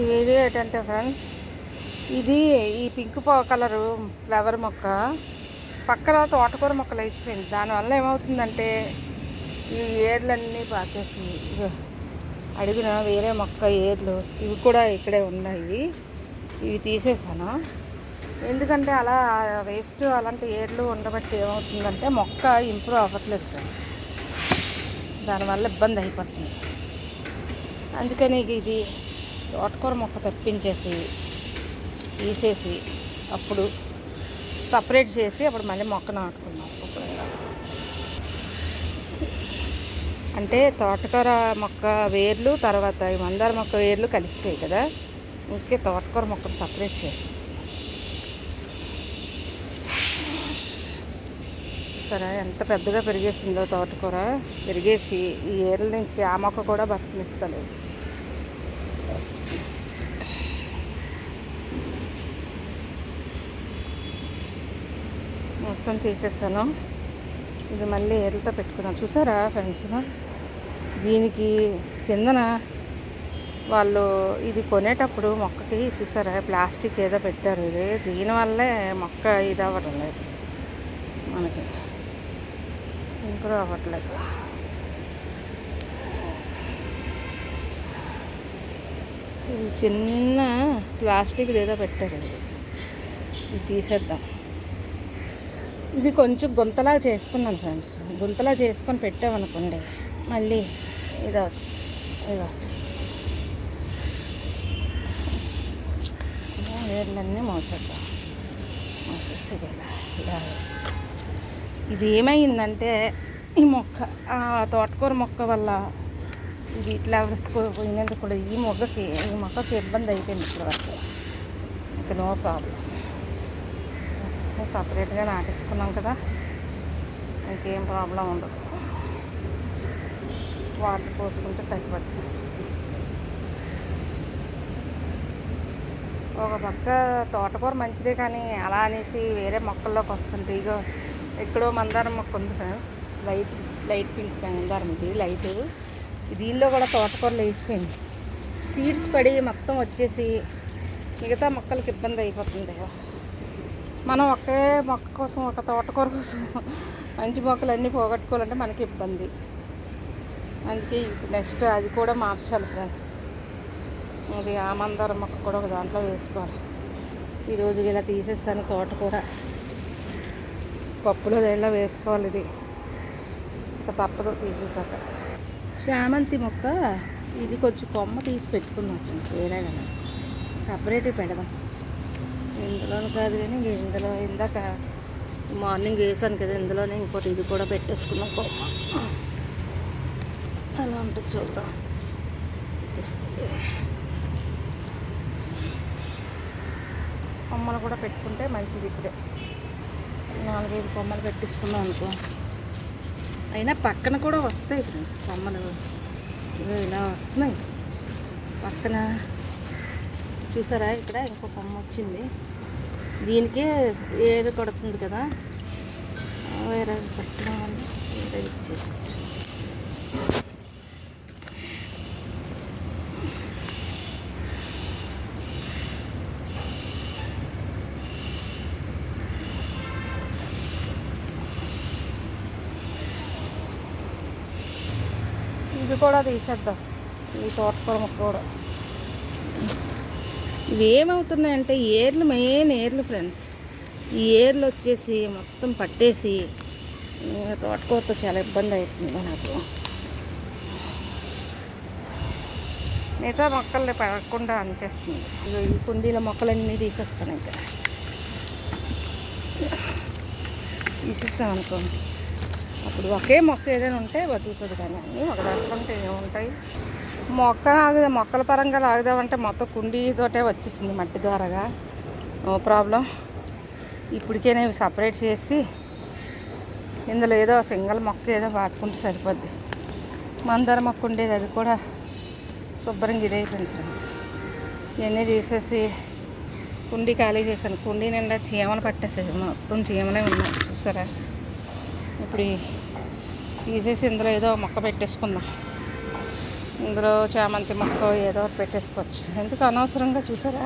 ఈ వీడియో ఏంటంటే ఫ్రెండ్స్ ఇది ఈ పింక్ కలరు ఫ్లవర్ మొక్క. పక్కన తోటకూర మొక్క లేచిపోయింది. దానివల్ల ఏమవుతుందంటే ఈ ఏర్లన్నీ పాకేసి అడిగిన వేరే మొక్క ఏర్లు ఇవి కూడా ఇక్కడే ఉన్నాయి. ఇవి తీసేసాను. ఎందుకంటే అలా వేస్ట్ అలాంటి ఏర్లు ఉండబట్టి ఏమవుతుందంటే మొక్క ఇంప్రూవ్ అవ్వట్లేదు ఫ్రెండ్స్ దానివల్ల ఇబ్బంది అయిపోతుంది. అందుకని ఇది తోటకూర మొక్క తప్పించేసి తీసేసి అప్పుడు సపరేట్ చేసి అప్పుడు మళ్ళీ మొక్క నాటుకున్నాం. శుభ్రంగా అంటే తోటకూర మొక్క వేర్లు తర్వాత ఈ మందార మొక్క వేర్లు కలిసిపోయాయి కదా. ఇంకే తోటకూర మొక్కలు సపరేట్ చేసేస్తాం సరే ఎంత పెద్దగా పెరిగేసిందో తోటకూర. పెరిగేసి ఈ ఏర్ల నుంచి ఆ మొక్క కూడా బతికినిస్తలేదు. మొత్తం తీసేస్తాను. ఇది మళ్ళీ ఏర్లతో పెట్టుకున్నాను చూసారా ఫ్రెండ్స్? దీనికి కిందన వాళ్ళు ఇది కొనేటప్పుడు మొక్కకి చూసారా? ప్లాస్టిక్ ఏదో పెట్టారు. ఇది దీనివల్లే మొక్క ఇది అవ్వట్లేదు మనకి ఇంప్రూవ్ అవ్వట్లేదు. ఇది చిన్న ప్లాస్టిక్ ఏదో పెట్టారు. ఇది తీసేద్దాం. ఇది కొంచెం గుంతలా చేసుకున్నాను ఫ్రెండ్స్. గుంతలా చేసుకొని పెట్టామనుకోండి మళ్ళీ ఇదో ఇదో. వేర్లన్నీ మోసేద్దాం. మోసేసి ఇలా ఇలా ఇది ఏమైందంటే ఈ మొక్క ఆ తోటకూర మొక్క వల్ల ఇది ఇట్లా పోయినందుకు కూడా ఈ మొక్కకి ఈ మొక్కకి ఇబ్బంది అయిపోయింది ఇప్పుడు వరకు ఇంకా నో ప్రాబ్లం. సపరేట్గా నాటేసుకున్నాం కదా. ఇంకేం ప్రాబ్లం ఉండదు. వాటర్ పోసుకుంటే సరిపడుతుంది ఒక పక్క తోటకూర మంచిదే కానీ అలా అనేసి వేరే మొక్కల్లోకి వస్తుంటే ఇగో ఎక్కడో మందారం మొక్క ఉంది ఫ్రెండ్స్. లైట్ లైట్ పింక్ మందారం ఇది లైట్. దీనిలో కూడా తోటకూరలు వేసిపోయింది. సీడ్స్ పడి మొత్తం వచ్చేసి మిగతా మొక్కలకి ఇబ్బంది అయిపోతుంది. మనం ఒకే మొక్క కోసం ఒక తోటకూర కోసం మంచి మొక్కలు అన్నీ పోగొట్టుకోవాలంటే మనకి ఇబ్బంది. అందుకే నెక్స్ట్ అది కూడా మార్చాలి ఫ్రెండ్స్. అది ఆ మొక్క కూడా ఒక దాంట్లో వేసుకోవాలి. ఈరోజు ఇలా తీసేస్తాను తోటకూర పప్పులో దేళ్ళ వేసుకోవాలి ఇది? ఇంకా తప్పదు తీసేసాక. చామంతి మొక్క ఇది కొంచెం కొమ్మ తీసి పెట్టుకుందాం ఫ్రెండ్స్ వేరే కదా. సపరేట్ పెడదాం. ఇందులో కాదు కానీ ఇందులో ఇందాక మార్నింగ్ వేసాను కదా ఇందులోనే ఇంకోటి ఇది కూడా పెట్టేసుకున్నాం కొమ్మ అలా ఉంటుంది చూద్దాం. పెట్టేసుకుంటే కొమ్మలు కూడా పెట్టుకుంటే మంచిది ఇప్పుడే. నాలుగైదు కొమ్మలు పెట్టేసుకున్నాం అనుకో. అయినా పక్కన కూడా వస్తాయి ఫ్రెండ్స్ కొమ్మలు. ఇలా వస్తున్నాయి. పక్కన చూసారా? ఇక్కడ ఇంకో కొమ్మ వచ్చింది. దీనికే ఏది కొడుతుంది కదా. వేరే పెట్టడం వల్ల వేరే ఇచ్చేసుకోవచ్చు. ఇది కూడా తీసేద్దాం. ఈ తోటకూర మొక్క కూడా. ఇవి ఏమవుతున్నాయంటే ఏర్లు మెయిన్ ఏర్లు ఫ్రెండ్స్. ఈ ఏర్లు వచ్చేసి మొత్తం పట్టేసి ఇంకా తోటకూరతో చాలా ఇబ్బంది అవుతుంది నాకు. మిగతా మొక్కల్ని పడకుండా అనిచేస్తుంది ఈ కుండీల మొక్కలన్నీ తీసేస్తాను ఇంకా. తీసేస్తాం అనుకోండి అప్పుడు ఒకే మొక్క ఏదైనా ఉంటే బతుకుతుంది కానీ అన్నీ ఒక దాంట్లో ఏముంటాయి? మొక్క ఆగుదా మొక్కల పరంగా లాగుదామంటే మొత్తం కుండీతోటే వచ్చేసింది మట్టి ద్వారాగా. No problem. ఇప్పటికే సపరేట్ చేసి ఇందులో ఏదో సింగల్ మొక్క ఏదో పాతుకుంటే సరిపోద్ది. మందార మొక్క ఉండేది అది కూడా శుభ్రంగా ఇదైపోయింది ఫ్రెండ్స్. ఇవన్నీ తీసేసి కుండీ ఖాళీ చేశాను. కుండీ నిండా చీమలు పట్టేసేది మొత్తం చీమలే ఉన్నాయి చూసారా? ఇప్పుడు ఈ- తీసేసి ఇందులో ఏదో మొక్క పెట్టేసుకుందాం. ఇందులో చామంతి మొక్క ఏదో ఒకటి పెట్టేసుకోవచ్చు. ఎందుకు అనవసరంగా చూసారా?